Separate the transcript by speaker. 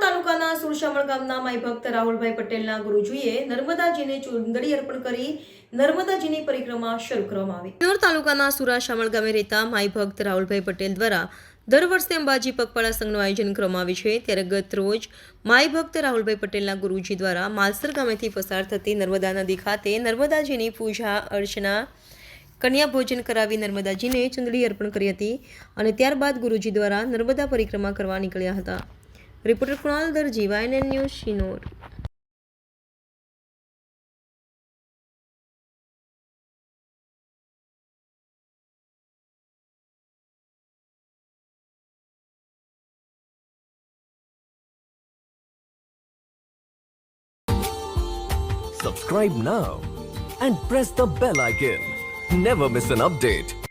Speaker 1: તાલુકાના સુરશામણ ગામના માઈ ભક્ત રાહુલભાઈ પટેલના ગુરુજીએ નર્મદાજીને ચુંદડી અર્પણ કરી નર્મદાજીની પરિક્રમા શરૂ કરવામાં આવી. શિનોર તાલુકાના સુરાશામણ ગામે રહેતા માઈ ભક્ત રાહુલભાઈ પટેલ દ્વારા દર વર્ષે અંબાજી પગપાળા સંઘનું આયોજન કરવામાં આવે છે. ત્યારે ગત રોજ માઈ ભક્ત રાહુલભાઈ પટેલના ગુરુજી દ્વારા માલસર ગામેથી પસાર થતી નર્મદા નદી ખાતે નર્મદાજીની પૂજા અર્ચના, કન્યા ભોજન કરાવી નર્મદાજીને ચુંદડી અર્પણ કરી હતી અને ત્યારબાદ ગુરુજી દ્વારા નર્મદા પરિક્રમા કરવા નીકળ્યા હતા. Reporter Kunal Darji YNN News Sinor
Speaker 2: Subscribe now and press the bell icon. Never miss an update.